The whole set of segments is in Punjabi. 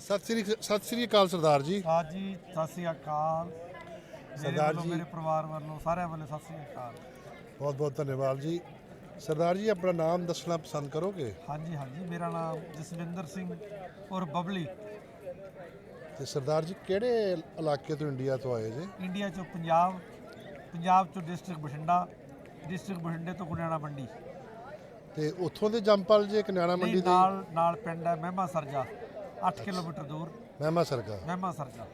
ਸਤਿ ਸ੍ਰੀ ਸਤਿ ਸ੍ਰੀ ਅਕਾਲ ਸਰਦਾਰ ਜੀ। ਸਾਜ ਜੀ ਸਤਿ ਸ੍ਰੀ ਅਕਾਲ। ਸਰਦਾਰ ਜੀ। ਮੇਰੇ ਪਰਿਵਾਰ ਵੱਲੋਂ ਸਾਰਿਆਂ ਵੱਲੋਂ ਸਤਿ ਸ੍ਰੀ ਅਕਾਲ। ਬਹੁਤ ਬਹੁਤ ਧੰਨਵਾਦ ਜੀ। ਸਰਦਾਰ ਜੀ ਆਪਣਾ ਨਾਮ ਦੱਸਣਾ ਪਸੰਦ ਕਰੋਗੇ? ਹਾਂਜੀ ਹਾਂਜੀ। ਮੇਰਾ ਨਾਮ ਜਸਵਿੰਦਰ ਸਿੰਘ ਔਰ ਬਬਲੀ। ਤੇ ਸਰਦਾਰ ਜੀ ਕਿਹੜੇ ਇਲਾਕੇ ਤੋਂ ਇੰਡੀਆ ਤੋਂ ਆਏ ਜੇ? ਇੰਡੀਆ ਚੋਂ ਪੰਜਾਬ ਪੰਜਾਬ ਚੋਂ ਡਿਸਟ੍ਰਿਕਟ ਬਠਿੰਡਾ ਡਿਸਟ੍ਰਿਕਟ ਬਠਿੰਡੇ ਤੋਂ ਗੁਣਿਆਣਾ ਮੰਡੀ ਤੇ ਉੱਥੋਂ ਦੇ ਜੰਪਲ ਜੇ ਕਨਿਆਣਾ ਮੰਡੀ ਦੇ? ਨਾਲ ਨਾਲ ਪਿੰਡ ਹੈ ਮਹਿਮਾ ਸਰਜਾ। 8 ਕਿਲੋਮੀਟਰ ਦੂਰ। ਮਹਿਮਾ ਸਰਕਾ? ਮਹਿਮਾ ਸਰਜਾ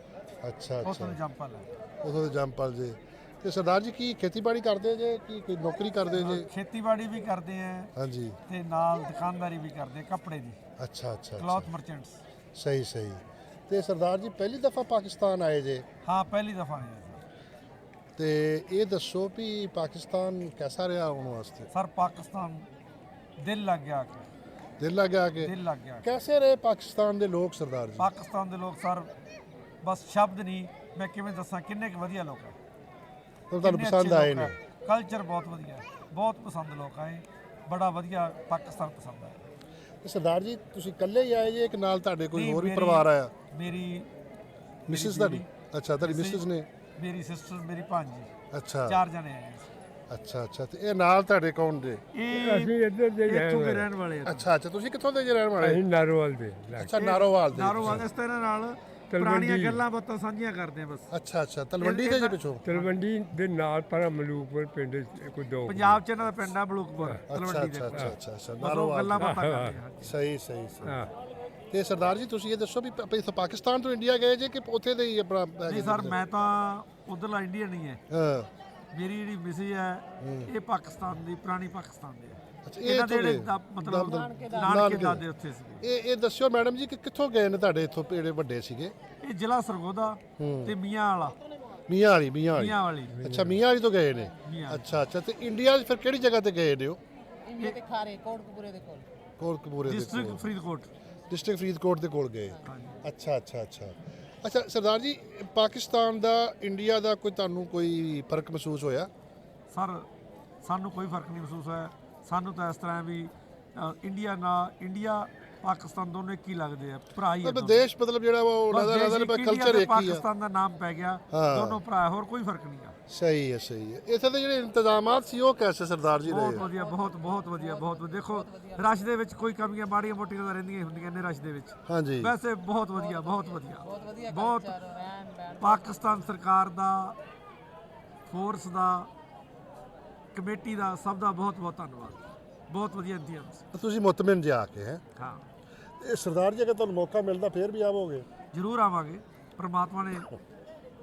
ਅੱਛਾ ਅੱਛਾ। ਨੂੰ ਜੰਪਲ ਹੈ ਉਥੋਂ ਦੇ ਜੰਪਲ ਜੇ। ਤੇ ਸਰਦਾਰ ਜੀ ਕੀ ਖੇਤੀਬਾੜੀ ਕਰਦੇ ਜੇ? ਕੀ ਕੋਈ ਨੌਕਰੀ ਕਰਦੇ ਜੇ? ਖੇਤੀਬਾੜੀ ਵੀ ਕਰਦੇ ਆ। ਹਾਂਜੀ। ਤੇ ਨਾਲ ਦੁਕਾਨਦਾਰੀ ਵੀ ਕਰਦੇ ਆ, ਕੱਪੜੇ ਦੀ। ਅੱਛਾ ਅੱਛਾ ਕਲੌਥ ਮਰਚੈਂਟਸ ਸਹੀ ਸਹੀ। ਤੇ ਸਰਦਾਰ ਜੀ ਪਹਿਲੀ ਦਫਾ ਪਾਕਿਸਤਾਨ ਆਏ ਜੇ? ਹਾਂ ਪਹਿਲੀ ਦਫਾ ਆਏ ਹਾਂ ਸਰ। ਤੇ ਇਹ ਦੱਸੋ ਵੀ ਪਾਕਿਸਤਾਨ ਕੈਸਾ ਰਿਹਾ ਆਉਣ ਵਾਸਤੇ? ਸਰ ਪਾਕਿਸਤਾਨ ਦਿਲ ਲੱਗ ਗਿਆ ਕਿ। ਦਿਲ ਲੱਗਾ ਕਿ। ਦਿਲ ਲੱਗ ਗਿਆ ਕੈਸੇ ਰਹੇ ਪਾਕਿਸਤਾਨ ਦੇ ਲੋਕ ਸਰਦਾਰ ਜੀ? ਪਾਕਿਸਤਾਨ ਦੇ ਲੋਕ ਸਰ ਬਸ ਸ਼ਬਦ ਨਹੀਂ। ਮੈਂ ਕਿਵੇਂ ਦੱਸਾਂ ਕਿੰਨੇ ਕੁ ਵਧੀਆ ਲੋਕ ਉਹ ਤੁਹਾਨੂੰ ਪਸੰਦ ਆਏ ਨੇ। ਕਲਚਰ ਬਹੁਤ ਵਧੀਆ ਹੈ। ਬਹੁਤ ਪਸੰਦ ਲੋਕ ਆਏ ਬੜਾ ਵਧੀਆ ਪਾਕਿਸਤਾਨ ਪਸੰਦ ਆਇਆ ਤੇ ਸਰਦਾਰ ਜੀ ਤੁਸੀਂ ਇਕੱਲੇ ਹੀ ਆਏ ਜੇ ਕਿ ਨਾਲ ਤੁਹਾਡੇ ਕੋਈ ਨਹੀਂ, ਹੋਰ ਵੀ ਮੇਰੀ- ਪਰਿਵਾਰ ਆਇਆ? ਮੇਰੀ ਮਿਸਿਸ ਤੁਹਾਡੀ? ਅੱਛਾ ਤੁਹਾਡੀ ਮਿਸਿਸ ਨੇ? ਮੇਰੀ ਸਿਸਟਰ ਮੇਰੀ ਭਾਂਜੀ ਅੱਛਾ। ਚਾਰ ਜਣੇ ਆਏ ਸੀ। ਅੱਛਾ ਅੱਛਾ। ਤੇ ਇਹ ਨਾਲ ਤੁਹਾਡੇ ਕੌਣ ਇਹ ਅਸੀਂ ਇੱਧਰ ਦੇ ਇੱਥੋਂ ਦੇ ਰਹਿਣ ਵਾਲੇ ਆ। ਅੱਛਾ ਅੱਛਾ। ਤੁਸੀਂ ਕਿੱਥੋਂ ਦੇ ਜੇ ਰਹਿਣ ਵਾਲੇ? ਅਸੀਂ ਨਾਰੋਵਾਲ ਦੇ। ਅੱਛਾ ਨਾਰੋਵਾਲ ਦੇ। ਨਾਰੋਵਾਲ ਇਸ ਤਰ੍ਹਾਂ ਨਾਲ ਪੁਰਾਣੀਆਂ ਗੱਲਾਂ ਬਾਤਾਂ ਸਾਂਝੀਆਂ ਕਰਦੇ ਆ ਬਸ। ਅੱਛਾ ਅੱਛਾ। ਤਲਵੰਡੀ ਦੇ ਜੇ ਪਿੱਛੋਂ? ਤਲਵੰਡੀ ਦੇ ਨਾਲ ਪਰ ਮਲੂਕਪੁਰ ਪਿੰਡ ਕੋਈ ਦੋ ਪੰਜਾਬ ਚ ਇਹਨਾਂ ਦਾ ਪਿੰਡ ਆ ਬਲੂਕਪੁਰ ਅੱਛਾ ਤਲਵੰਡੀ ਦੇ। ਅੱਛਾ। ਅੱਛਾ ਅੱਛਾ। ਨਾਰੋਵਾਲ ਗੱਲਾਂ ਬਾਤਾਂ ਕਰਦੇ ਆ ਸਹੀ ਸਹੀ ਸਹੀ। ਹਾਂ। ਤੇ ਸਰਦਾਰ ਜੀ ਤੁਸੀਂ ਇਹ ਦੱਸੋ ਵੀ ਇੱਥੋਂ ਪਾਕਿਸਤਾਨ ਤੋਂ ਇੰਡੀਆ ਗਏ ਜੇ ਕਿ ਉੱਥੇ ਦੇ ਹੀ ਆਪਣਾ ਨਹੀਂ ਸਰ ਮੈਂ ਤਾਂ ਉਧਰਲਾ ਇੰਡੀਅਨ ਨਹੀਂ ਹੈ। ਹਾਂ। ਮੇਰੀ ਜਿਹੜੀ ਮਿਸੀ ਹੈ ਇਹ ਪਾਕਿਸਤਾਨ ਦੀ ਪੁਰਾਣੀ ਪਾਕਿਸਤਾਨ ਦੀ ਹੈ। ਅੱਛਾ, ਇਹ ਇਹਨਾਂ ਦੇ ਜਿਹੜੇ ਤੁਹਾਡੇ ਦਾ- ਮਤਲਬ ਦਾ- ਨਾਨਕੇ ਨਾਨਕੇ ਦਾਦੇ। ਉੱਥੇ ਸੀਗੇ। ਇਹ ਇਹ ਦੱਸਿਓ ਮੈਡਮ ਜੀ ਕਿ ਕਿੱਥੋਂ ਗਏ ਨੇ ਤੁਹਾਡੇ ਇੱਥੋਂ ਜਿਹੜੇ ਵੱਡੇ ਸੀਗੇ? ਇਹ ਜ਼ਿਲ੍ਹਾ ਸਰਗੋਦਾ ਤੇ ਮੀਆਂ ਵਾਲਾ। ਮੀਆਂ ਵਾਲੀ ਮੀਆਂ ਵਾਲੀ। ਮੀਆਂ ਵਾਲੀ। ਅੱਛਾ ਮੀਆਂ ਵਾਲੀ ਤੋਂ ਗਏ ਨੇ? ਮੀਆਂ ਵਾਲੀ। ਅੱਛਾ ਅੱਛਾ ਤੇ ਇੰਡੀਆ 'ਚ ਫਿਰ ਕਿਹੜੀ ਜਗ੍ਹਾ ਤੇ ਗਏ ਨੇ ਉਹ? ਇੰਡੀਆ ਦੇ ਖਾਰੇ ਕੋਟਕਪੂਰੇ ਦੇ ਕੋਲ। ਕੋਟਕਪੂਰੇ ਦੇ ਡਿਸਟ੍ਰਿਕਟ ਫਰੀਦਕੋਟ ਡਿਸਟ੍ਰਿਕਟ ਫਰੀਦਕੋਟ ਦੇ ਕੋਲ ਗਏ। ਅੱਛਾ ਅੱਛਾ ਅੱਛਾ। ਅੱਛਾ ਸਰਦਾਰ ਜੀ ਪਾਕਿਸਤਾਨ ਦਾ ਇੰਡੀਆ ਦਾ ਕੋਈ ਤੁਹਾਨੂੰ ਕੋਈ ਫ਼ਰਕ ਮਹਿਸੂਸ ਹੋਇਆ ਸਰ ਸਾਨੂੰ ਕੋਈ ਫ਼ਰਕ ਨਹੀਂ ਮਹਿਸੂਸ ਹੋਇਆ ਸਾਨੂੰ ਤਾਂ ਇਸ ਤਰ੍ਹਾਂ ਹੈ ਵੀ ਅ, ਇੰਡੀਆ ਨਾਲ ਇੰਡੀਆ ਪਾਕਿਸਤਾਨ ਦੋਨੋਂ ਹੀ ਲੱਗਦੇ ਆ ਭਰਾ ਹੀ ਆ ਮਤਲਬ ਦੋਨੋਂ। ਦੇਸ਼ ਮਤਲਬ ਜਿਹੜਾ ਵਾ ਉਹ ਬਸ ਨਜ਼ਰ ਦੇਸ਼ ਇੱਕ ਇੰਡੀਆ ਕਲਚਰ ਤੇ ਇੱਕ ਹੀ ਆ ਪਾਕਿਸਤਾਨ ਦਾ ਨਾਮ ਪੈ ਗਿਆ ਹਾਂ। ਦੋਨੋਂ ਭਰਾ ਹੋਰ ਕੋਈ ਫ਼ਰਕ ਨਹੀਂ ਆ ਸਹੀ ਹੈ ਸਹੀ ਹੈ। ਇੱਥੇ ਦੇ ਜਿਹੜੇ ਇੰਤਜ਼ਾਮਾਤ ਸੀ ਉਹ ਕੈਸੇ ਸਰਦਾਰ ਜੀ ਬਹੁਤ ਰਹੇ ਵਧੀਆ ਬਹੁਤ ਬਹੁਤ ਵਧੀਆ ਬਹੁਤ ਵਧੀਆ। ਦੇਖੋ ਰਸ਼ ਦੇ ਵਿੱਚ ਕੋਈ ਕਮੀਆਂ ਮਾੜੀਆਂ ਮੋਟੀਆਂ ਤਾਂ ਰਹਿੰਦੀਆਂ ਹੀ ਹੁੰਦੀਆਂ ਨੇ ਰਸ਼ ਦੇ ਵਿੱਚ। ਹਾਂਜੀ। ਵੈਸੇ ਬਹੁਤ ਵਧੀਆ ਬਹੁਤ ਵਧੀਆ। ਬਹੁਤ ਪਾਕਿਸਤਾਨ ਸਰਕਾਰ ਦਾ ਫੋਰਸ ਦਾ ਕਮੇਟੀ ਦਾ ਸਭ ਦਾ ਬਹੁਤ ਬਹੁਤ ਧੰਨਵਾਦ। ਬਹੁਤ ਵਧੀਆ ਇੰਤਜ਼ਾਮ ਸੀ। ਤੁਸੀਂ ਮੁਤਮਿਨ ਜਾ ਕੇ ਹੈ? ਹਾਂ। ਇਹ ਸਰਦਾਰ ਜੀ ਅਗਰ ਤੁਹਾਨੂੰ ਮੌਕਾ ਮਿਲਦਾ ਫੇਰ ਵੀ ਆਵੋਗੇ? ਜ਼ਰੂਰ ਆਵਾਂਗੇ। ਪ੍ਰਮਾਤਮਾ ਨੇ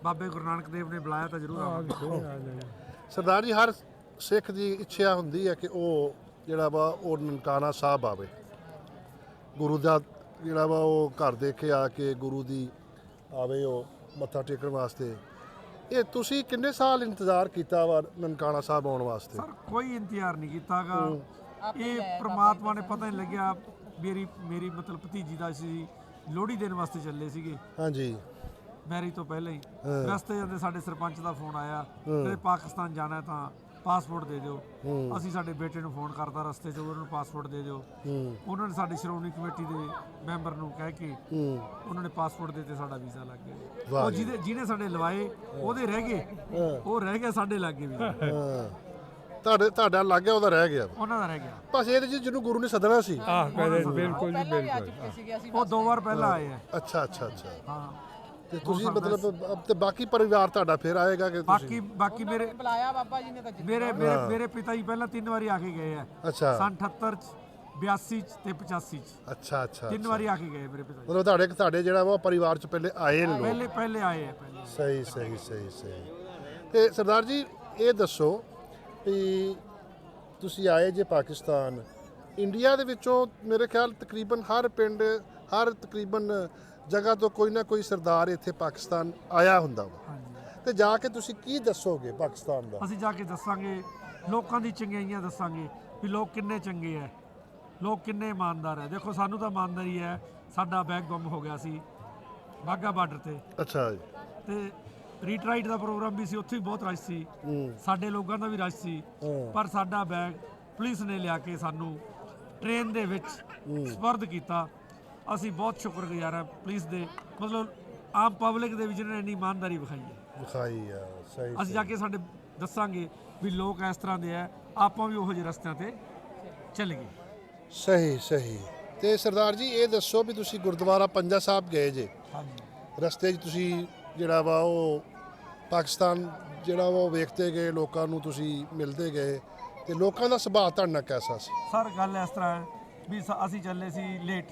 ਬਾਬੇ ਗੁਰੂ ਨਾਨਕ ਦੇਵ ਨੇ ਬੁਲਾਇਆ ਤਾਂ ਜ਼ਰੂਰ ਆਵਾਂਗੇ। ਸਰਦਾਰ ਜੀ ਹਰ ਸਿੱਖ ਦੀ ਇੱਛਾ ਹੁੰਦੀ ਹੈ ਕਿ ਉਹ ਜਿਹੜਾ ਵਾ ਉਹ ਨਨਕਾਣਾ ਸਾਹਿਬ ਆਵੇ। ਗੁਰੂ ਦਾ ਜਿਹੜਾ ਵਾ ਉਹ ਘਰ ਦੇ ਕੇ ਆ ਕੇ ਗੁਰੂ ਦੀ ਆਵੇ ਉਹ ਮੱਥਾ ਟੇਕਣ ਵਾਸਤੇ। ਇਹ ਤੁਸੀਂ ਕਿੰਨੇ ਸਾਲ ਇੰਤਜ਼ਾਰ ਕੀਤਾ ਵਾ ਨਨਕਾਣਾ ਸਾਹਿਬ ਆਉਣ ਵਾਸਤੇ? ਸਰ ਕੋਈ ਇੰਤਜ਼ਾਰ ਨਹੀਂ ਕੀਤਾਗਾ ਇਹ ਪ੍ਰਮਾਤਮਾ ਨੇ ਪਤਾ ਨਹੀਂ ਲੱਗਿਆ ਮੇਰੀ ਮੇਰੀ ਮਤਲਬ ਭਤੀਜੀ ਦਾ ਸੀ ਲੋਹੜੀ ਦੇਣ ਵਾਸਤੇ ਚੱਲੇ ਸੀਗੇ। ਹਾਂਜੀ। ਮੈਰਿਜ ਤੋਂ ਪਹਿਲਾਂ ਹੀ। ਰਸਤੇ ਜਾਂਦੇ ਸਾਡੇ ਸਰਪੰਚ ਦਾ ਫੋਨ ਆਇਆ ਕਿ ਪਾਕਿਸਤਾਨ ਜਾਣਾ ਹੈ ਤਾਂ ਪਾਸਪੋਰਟ ਦੇ ਦਿਓ। ਅਸੀਂ ਸਾਡੇ ਬੇਟੇ ਨੂੰ ਫੋਨ ਕਰਤਾ ਰਸਤੇ 'ਚ ਉਹਨਾਂ ਨੂੰ ਪਾਸਪੋਰਟ ਦੇ ਦਿਓ। ਉਹਨਾਂ ਨੇ ਸਾਡੀ ਸ਼੍ਰੋਮਣੀ ਕਮੇਟੀ ਦੇ ਮੈਂਬਰ ਨੂੰ ਕਹਿ ਕੇ ਉਹਨਾਂ ਨੇ ਪਾਸਪੋਰਟ ਦਿੱਤੇ ਸਾਡਾ ਵੀਜ਼ਾ ਲੱਗ ਗਿਆ। ਉਹ ਜਿਹਦੇ ਜਿਹਨੇ ਸਾਡੇ ਲਵਾਏ ਉਹਦੇ ਰਹਿ ਗਏ। ਉਹ ਰਹਿ ਗਿਆ ਸਾਡੇ ਲੱਗੇ ਵੀ। ਤੁਹਾਡੇ ਤੁਹਾਡਾ ਲੱਗ ਗਿਆ ਉਹਦਾ ਰਹਿ ਗਿਆ। ਉਹਨਾਂ ਦਾ ਰਹਿ ਗਿਆ। ਬਸ ਇਹਦੇ ਜੀ ਜਿਹਨੂੰ ਗੁਰੂ ਨੇ ਸੱਦਣਾ ਸੀ। ਆਹ ਬਿਲਕੁਲ ਜੀ ਬਿਲਕੁਲ। ਉਹ ਦੋ ਵਾਰ ਪਹਿਲਾਂ ਆਏ ਆ। ਅੱਛਾ ਅੱਛਾ ਅੱਛਾ। ਹਾਂ। ਤੇ ਤੁਸੀਂ ਮਤਲਬ ਅਬ ਤੇ ਬਾਕੀ ਪਰਿਵਾਰ ਤੁਹਾਡਾ ਫੇਰ ਆਏਗਾ ਕਿ ਤੁਸੀਂ? ਬਾਕੀ ਬਾਕੀ ਮੇਰੇ ਬੁਲਾਇਆ ਬਾਬਾ ਜੀ ਨੇ ਤਾਂ ਮੇਰੇ ਮੇਰੇ ਮੇਰੇ ਪਿਤਾ ਜੀ ਪਹਿਲਾਂ ਤਿੰਨ ਵਾਰੀ ਆ ਕੇ ਗਏ ਆ। ਅੱਛਾ। ਸਨ 78 ਚ 82 ਚ ਤੇ 85 ਚ। ਅੱਛਾ ਅੱਛਾ ਤਿੰਨ ਵਾਰੀ ਆ ਕੇ ਗਏ ਮੇਰੇ ਪਿਤਾ ਜੀ। ਮਤਲਬ ਤੁਹਾਡੇ ਤੁਹਾਡੇ ਜਿਹੜਾ ਵਾ ਉਹ ਪਰਿਵਾਰ ਚ ਪਹਿਲੇ ਆਏ ਨੇ ਲੋਕ। ਪਹਿਲੇ ਪਹਿਲੇ ਆਏ ਆ ਪਹਿਲੇ। ਸਹੀ ਸਹੀ ਸਹੀ ਸਹੀ। ਤੇ ਸਰਦਾਰ ਜੀ ਇਹ ਦੱਸੋ ਵੀ ਤੁਸੀਂ ਆਏ ਜੇ ਪਾਕਿਸਤਾਨ ਇੰਡੀਆ ਦੇ ਵਿੱਚੋਂ ਮੇਰੇ ਖਿਆਲ ਤਕਰੀਬਨ ਹਰ ਪਿੰਡ ਹਰ ਤਕਰੀਬਨ ਜਗ੍ਹਾ ਤੋਂ ਕੋਈ ਨਾ ਕੋਈ ਸਰਦਾਰ ਇੱਥੇ ਪਾਕਿਸਤਾਨ ਆਇਆ ਹੁੰਦਾ ਵਾ। ਤੇ ਜਾ ਕੇ ਤੁਸੀਂ ਕੀ ਦੱਸੋਗੇ ਪਾਕਿਸਤਾਨ ਦਾ? ਅਸੀਂ ਜਾ ਕੇ ਦੱਸਾਂਗੇ ਲੋਕਾਂ ਦੀ ਚੰਗਿਆਈਆਂ ਦੱਸਾਂਗੇ ਵੀ ਲੋਕ ਕਿੰਨੇ ਚੰਗੇ ਆ ਲੋਕ ਕਿੰਨੇ ਇਮਾਨਦਾਰ ਹੈ ਦੇਖੋ ਸਾਨੂੰ ਤਾਂ ਇਮਾਨਦਾਰੀ ਹੈ ਸਾਡਾ ਬੈਗ ਗੁੰਮ ਹੋ ਗਿਆ ਸੀ ਬਾਗਾ ਬਾਰਡਰ ਤੇ। ਅੱਛਾ ਜੀ। ਤੇ ਰੀਟਰਾਈਟ ਦਾ ਪ੍ਰੋਗਰਾਮ ਵੀ ਸੀ ਉੱਥੇ ਵੀ ਬਹੁਤ ਰਸ਼ ਸੀ। ਸਾਡੇ ਲੋਕਾਂ ਦਾ ਵੀ ਰਸ਼ ਸੀ। ਪਰ ਸਾਡਾ ਬੈਗ ਪੁਲਿਸ ਨੇ ਲਿਆ ਕੇ ਸਾਨੂੰ ਟ੍ਰੇਨ ਦੇ ਵਿੱਚ ਸਪਰਦ ਕੀਤਾ। ਅਸੀਂ ਬਹੁਤ ਸ਼ੁਕਰਗੁਜ਼ਾਰ ਹਾਂ ਪੁਲਿਸ ਦੇ ਮਤਲਬ ਆਮ ਪਬਲਿਕ ਦੇ ਵਿੱਚ ਨੇ ਇੰਨੀ ਇਮਾਨਦਾਰੀ ਵਿਖਾਈ ਹੈ। ਵਿਖਾਈ ਆ ਸਹੀ ਅਸੀਂ ਜਾ ਕੇ ਸਾਡੇ ਦੱਸਾਂਗੇ ਵੀ ਲੋਕ ਇਸ ਤਰ੍ਹਾਂ ਦੇ ਆ ਆਪਾਂ ਵੀ ਉਹੋ ਜਿਹੇ ਰਸਤਿਆਂ ਤੇ ਚੱਲੀਏ। ਸਹੀ ਸਹੀ। ਤੇ ਸਰਦਾਰ ਜੀ ਇਹ ਦੱਸੋ ਵੀ ਤੁਸੀਂ ਗੁਰਦੁਆਰਾ ਪੰਜਾ ਸਾਹਿਬ ਗਏ ਜੇ। ਹਾਂਜੀ। ਰਸਤੇ 'ਚ ਤੁਸੀਂ ਜਿਹੜਾ ਵਾ ਉਹ ਪਾਕਿਸਤਾਨ ਜਿਹੜਾ ਵਾ ਉਹ ਵੇਖਦੇ ਗਏ ਲੋਕਾਂ ਨੂੰ ਤੁਸੀਂ ਮਿਲਦੇ ਗਏ। ਤੇ ਲੋਕਾਂ ਦਾ ਸੁਭਾਅ ਤੁਹਾਡੇ ਕੈਸਾ ਸੀ? ਸਰ ਗੱਲ ਇਸ ਤਰ੍ਹਾਂ ਹੈ ਵੀ ਸ- ਅਸੀਂ ਚੱਲੇ ਸੀ ਲੇਟ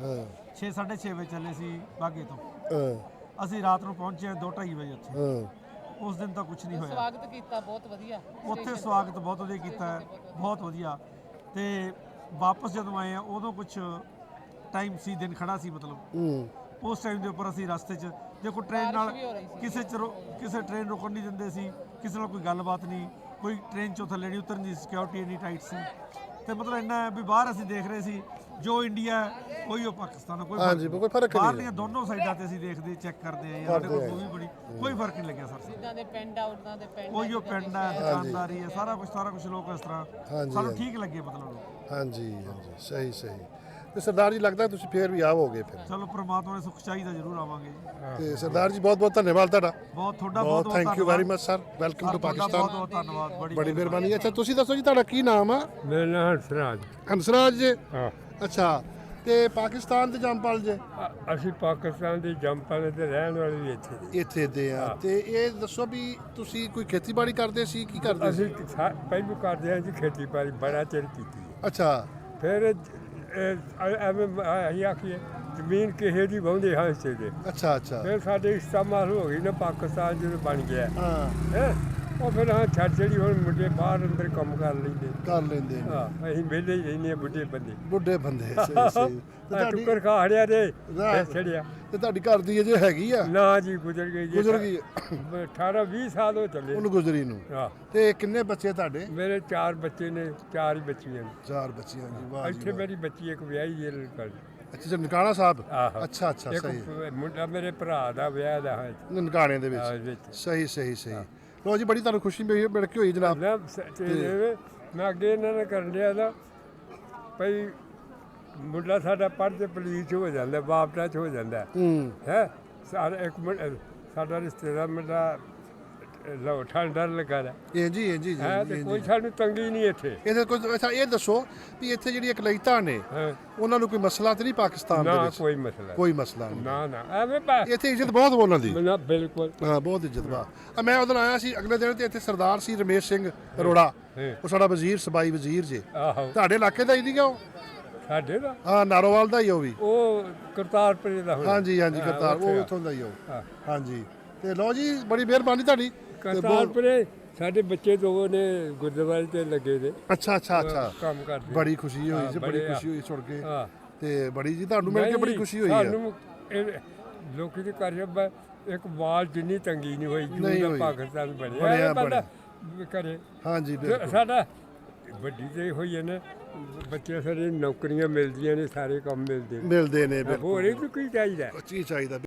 ਹਾਂ। 6:30 ਵਜੇ ਚੱਲੇ ਸੀ ਬਾਗੇ ਤੋਂ। ਹਾਂ। ਅਸੀਂ ਰਾਤ ਨੂੰ ਪਹੁੰਚੇ 2:30 ਵਜੇ ਉੱਥੇ। ਹਾਂ। ਉਸ ਦਿਨ ਤਾਂ ਕੁਝ ਨਹੀਂ ਹੋਇਆ। ਸਵਾਗਤ ਕੀਤਾ ਬਹੁਤ ਵਧੀਆ। ਉੱਥੇ ਸਵਾਗਤ ਬਹੁਤ ਵਧੀਆ ਕੀਤਾ ਹੈ ਬਹੁਤ ਵਧੀਆ। ਤੇ ਵਾਪਸ ਜਦੋਂ ਆਏ ਆ ਉਦੋਂ ਕੁਝ ਟਾਈਮ ਸੀ ਦਿਨ ਖੜਾ ਸੀ ਮਤਲਬ। ਹੂੰ। ਉਸ ਟਾਈਮ ਦੇ ਉੱਪਰ ਅਸੀਂ ਰਸਤੇ 'ਚ ਦੇਖੋ ਟ੍ਰੇਨ ਨਾਲ ਵੀ ਹੋ ਰਹੀ ਸੀ। ਕਿਸੇ ਚ ਰੋ- ਕਿਸੇ ਟ੍ਰੇਨ ਰੁਕਣ ਨਹੀਂ ਦਿੰਦੇ ਸੀ ਕਿਸੇ ਨਾਲ ਕੋਈ ਗੱਲਬਾਤ ਨਹੀਂ। ਕੋਈ ਟ੍ਰੇਨ 'ਚੋਂ ਥੱਲੇ ਨਹੀਂ ਉਤਰਨ ਦੀ ਸਿਕਿਉਰਿਟੀ ਇੰਨੀ ਟਾਈਟ ਸੀ। ਤੇ ਮਤਲਬ ਇੰਨਾ ਹੈ ਵੀ ਬਾਹਰ ਅਸੀਂ ਦੇਖ ਰਹੇ ਸੀ ਜੋ ਇੰਡੀਆ ਹੈ, ਉਹੀ ਉਹ ਪਾਕਿਸਤਾਨ ਹੈ, ਕੋਈ ਹਾਂਜੀ, ਕੋਈ ਫ਼ਰਕ ਨਹੀਂ ਬਾਹਰਲੀਆਂ ਦੋਨੋਂ ਸਾਈਡਾਂ ਤੇ ਅਸੀਂ ਦੇਖਦੇ ਚੈੱਕ ਕਰਦੇ ਆ ਸਾਡੇ ਕੋਲ ਕਰਦੇ ਆ। ਕੋਈ ਬੜੀ ਕੋਈ ਫ਼ਰਕ ਨਹੀਂ ਲੱਗਿਆ ਸਰ। ਜਿੱਦਾਂ ਦੇ ਪਿੰਡ ਆ ਉਦਾਂ ਦੇ ਪਿੰਡ ਉਹੀ ਉਹ ਪਿੰਡ ਹੈ ਦੁਕਾਨਦਾਰੀ ਹੈ ਸਾਰਾ ਕੁਝ ਸਾਰਾ ਕੁਝ ਲੋਕ ਇਸ ਤਰ੍ਹਾਂ ਹਾਂਜੀ, ਸਾਨੂੰ। ਠੀਕ ਲੱਗੇ ਮਤਲਬ। ਹਾਂਜੀ ਹਾਂਜੀ ਸਹੀ ਸਹੀ। ਤੇ ਸਰਦਾਰ ਜੀ ਲੱਗਦਾ ਤੁਸੀਂ ਫੇਰ ਵੀ ਆਵੋਗੇ ਫਿਰ। ਚਲੋ ਪ੍ਰਮਾਤਮਾ ਨੇ ਸੁਖ ਚਾਹੀਦਾ ਜ਼ਰੂਰ ਆਵਾਂਗੇ ਜੀ। ਤੇ ਸਰਦਾਰ ਜੀ ਬਹੁਤ ਬਹੁਤ ਧੰਨਵਾਦ ਤੁਹਾਡਾ। ਬਹੁਤ ਤੁਹਾਡਾ ਬਹੁਤ ਬਹੁਤ thank you very much sir welcome to ਬਹੁਤ ਪਾਕਿਸਤਾਨ ਬਹੁਤ ਧੰਨਵਾਦ ਬੜੀ ਬੜੀ ਮਿਹਰਬਾਨੀ। ਅੱਛਾ ਤੁਸੀਂ ਦੱਸੋ ਜੀ ਤੁਹਾਡਾ ਕੀ ਨਾਮ ਆ? ਮੇਰਾ ਨਾਮ ਹੰਸਰਾਜ। ਹੰਸਰਾਜ ਜੀ। ਹਾਂ। ਅੱਛਾ ਤੇ ਪਾਕਿਸਤਾਨ ਦੇ ਜੰਪਾਲ ਜੇ? ਅ- ਅਸੀਂ ਪਾਕਿਸਤਾਨ ਦੇ ਜੰਪਾਂ ਦੇ ਰਹਿਣ ਵਾਲੇ ਵੀ ਇੱਥੇ ਦੇ। ਇੱਥੇ ਦੇ ਆ। ਤੇ ਇਹ ਦੱਸੋ ਵੀ ਤੁਸੀਂ ਕੋਈ ਖੇਤੀਬਾੜੀ ਕਰਦੇ ਸੀ? ਕੀ ਕਰਦੇ ਸੀ ਅਸੀਂ ਸਾ- ਪਹਿਲੂ ਕਰਦੇ ਹਾਂ ਜੀ ਖੇਤੀਬਾੜੀ ਬੜਾ ਚਿਰ ਕੀਤੀ ਅੱਛਾ। ਫਿਰ ਇਹ ਐਵੇਂ ਅਸੀਂ ਆਖੀਏ ਜ਼ਮੀਨ ਕਿਸੇ ਦੀ ਵਾਹੁੰਦੇ ਹਾਂ ਹਿੱਸੇ ਦੇ ਅੱਛਾ ਅੱਛਾ। ਫਿਰ ਸਾਡੇ ਇਸਤਮਾਲ ਹੋ ਗਈ ਨਾ ਪਾਕਿਸਤਾਨ ਜਦੋਂ ਬਣ ਗਿਆ। ਹਾਂ। ਹੈ? ਉਹ ਫਿਰ ਹਾਂ ਛੱਡ ਛੜੀ ਹੁਣ ਮੁੰਡੇ ਬਾਹਰ ਅੰਦਰ ਕੰਮ ਕਰ ਲੈਂਦੇ। ਕਰ ਲੈਂਦੇ ਨੇ। ਹਾਂ ਅਸੀਂ ਵਿਹਲੇ ਹੀ ਰਹਿੰਦੇ ਹਾਂ ਬੁੱਢੇ ਬੰਦੇ। ਬੁੱਢੇ ਬੰਦੇ ਸਹੀ ਸਹੀ। ਤੇ ਆ ਤੁਹਾਡੀ ਟੁੱਕਰ ਖਾ ਹੜਿਆ ਦੇ ਰਾਹ- ਫਿਰ ਛੜਿਆ। ਤੇ ਤੁਹਾਡੀ ਘਰ ਦੀ ਅਜੇ ਹੈਗੀ ਆ? ਨਾ ਜੀ ਗੁਜ਼ਰ ਗਈ ਜੀ। ਗੁਜ਼ਰ ਗਈ 18 20 ਸਾਲ ਹੋ ਚੱਲੇ। ਉਹਨੂੰ ਗੁਜ਼ਰੀ ਨੂੰ। ਹਾਂ। ਤੇ ਕਿੰਨੇ ਬੱਚੇ ਤੁਹਾਡੇ? ਮੇਰੇ ਚਾਰ ਬੱਚੇ ਨੇ ਚਾਰ ਹੀ ਬੱਚੀਆਂ ਨੇ। ਚਾਰ ਬੱਚੀਆਂ ਜੀ ਵਾਹ ਜੀ ਇੱਥੇ ਵਾਹ। ਮੇਰੀ ਬੱਚੀ ਇੱਕ ਵਿਆਹੀ ਜੇ ਲੜਕਾ ਅੱਛਾ ਜੀ ਨਨਕਾਣਾ ਸਾਹਿਬ? ਆਹੋ। ਅੱਛਾ ਅੱਛਾ ਇੱਕ ਸਹੀ। ਮੁੰਡਾ ਮੇਰੇ ਭਰਾ ਦਾ ਵਿਆਹ ਦਾ ਹੈ। ਨਨਕਾਣੇ ਦੇ ਵਿੱਚ। ਵਿੱਚ। ਸਹੀ ਸਹੀ ਸਹੀ। ਲੋ ਜੀ ਬੜੀ ਤੁਹਾਨੂੰ ਖੁਸ਼ੀ ਮਿਲੀ ਮਿਲ ਕੇ ਹੋਈ ਜਨਾਬ। ਤੇ ਮੈਂ ਅੱਗੇ ਇਹਨਾਂ ਨੇ ਕਰਨ ਲਿਆ ਦਾ ਭਈ ਮੁੰਡਾ ਸਾਡਾ ਪੜ੍ਹਦੇ ਪੁਲਿਸ 'ਚ ਹੋ ਜਾਂਦਾ ਬਾਪਟਾ 'ਚ ਹੋ ਜਾਂਦਾ। ਹੂੰ। ਹੈ ਸਾਡਾ ਇੱਕ ਮਿੰਟ ਸਾਡਾ ਰਿਸ਼ਤੇਦਾਰ ਮੁੰਡਾ ਲੋ ਠੰਡਰ ਲਗਾ ਰਿਹਾ ਇਹ ਜੀ ਇਹ ਜੀ ਹੈ ਤੇ ਕੋਈ ਸਾਨੂੰ ਤੰਗੀ ਨਹੀਂ ਇੱਥੇ। ਇਹਦੇ ਕੋਈ ਅੱਛਾ ਇਹ ਦੱਸੋ ਵੀ ਇੱਥੇ ਜਿਹੜੀ ਇਕਲਈਤਾ ਨੇ ਉਹਨਾਂ ਨੂੰ ਕੋਈ ਮਸਲਾ ਤੇ ਨਹੀਂ ਪਾਕਿਸਤਾਨ ਦੇ ਨਾ ਵਿੱਚ? ਕੋਈ ਮਸਲਾ ਕੋਈ ਮਸਲਾ ਨਹੀਂ। ਨਾ ਨਾ। ਐਵੇਂ ਬਾ ਇੱਥੇ ਇੱਜ਼ਤ ਬਹੁਤ ਉਹਨਾਂ ਦੀ। ਨਾ ਬਿਲਕੁਲ। ਹਾਂ ਬਹੁਤ ਇੱਜ਼ਤ ਆ ਮੈਂ ਉਦੋਂ ਆਇਆ ਸੀ ਅਗਲੇ ਦਿਨ ਤੇ ਇੱਥੇ ਸਰਦਾਰ ਸੀ ਰਮੇਸ਼ ਸਿੰਘ ਅਰੋੜਾ। ਉਹ ਸਾਡਾ ਵਜ਼ੀਰ ਸਬਾਈ ਵਜ਼ੀਰ ਜੇ। ਆਹੋ। ਤੁਹਾਡੇ ਇਲਾਕੇ ਦਾ ਹੀ ਨਹੀਂ ਗਾ ਉਹ? ਸਾਡੇ ਦਾ? ਹਾਂ ਨਾਰੋਵਾਲ ਦਾ ਹੀ ਉਹ ਵੀ। ਉਹ ਕਰਤਾਰਪੁਰ ਦਾ ਹੁਣ ਹਾਂਜੀ ਹਾਂਜੀ ਹਾਂ, ਕਰਤਾਰ ਉੱਥੇ ਉਹ। ਉੱਥੋਂ ਦਾ ਹੀ ਉਹ। ਹਾਂ। ਹਾਂਜੀ। ਤੇ ਲਓ ਜੀ ਬੜੀ ਮਿਹਰਬਾਨੀ ਤੁਹਾਡੀ। ਕਰਤਾਰਪੁਰੇ ਸਾਡੇ ਬੱਚੇ ਦੋ ਨੇ ਗੁਰਦੁਆਰੇ ਤੇ ਲੱਗੇ ਦੇ। ਅੱਛਾ ਅੱਛਾ ਅੱਛਾ। ਕੰਮ ਕਰਦੇ। ਬੜੀ ਖੁਸ਼ੀ ਹੋਈ ਜੀ ਬੜੀ। ਖੁਸ਼ੀ ਹੋਈ ਸੁਣ ਕੇ। ਤੇ ਬੜੀ ਜੀ ਤੁਹਾਨੂੰ ਮਿਲ ਕੇ ਬੜੀ ਖੁਸ਼ੀ ਹੋਈ ਹੈ ਸਾਨੂੰ ਲੋਕੀ ਦੇ ਘਰ ਜਬ ਇੱਕ ਵਾਲ ਜਿੰਨੀ ਤੰਗੀ ਨਹੀਂ ਹੋਈ ਨਹੀਂ ਜੂ ਹੋਈ। ਦਾ ਪਾਕਿਸਤਾਨ ਬਣਿਆ ਬਣਿਆ, ਕਰੇ ਹਾਂਜੀ ਸਾਡਾ ਵੱਡੀ ਤੇ ਹੋਈ ਹੈ ਨਾ ਬੱਚੇ ਸਾਰੇ ਨੌਕਰੀਆਂ ਮਿਲਦੀਆਂ ਨੇ ਸਾਰੇ ਕੰਮ ਮਿਲਦੇ ਨੇ। ਮਿਲਦੇ ਨੇ ਬਿਲਕੁਲ ਹੋਰ ਇਹ ਵੀ ਕੀ ਚਾਹੀਦਾ? ਕੀ ਚਾਹੀਦਾ।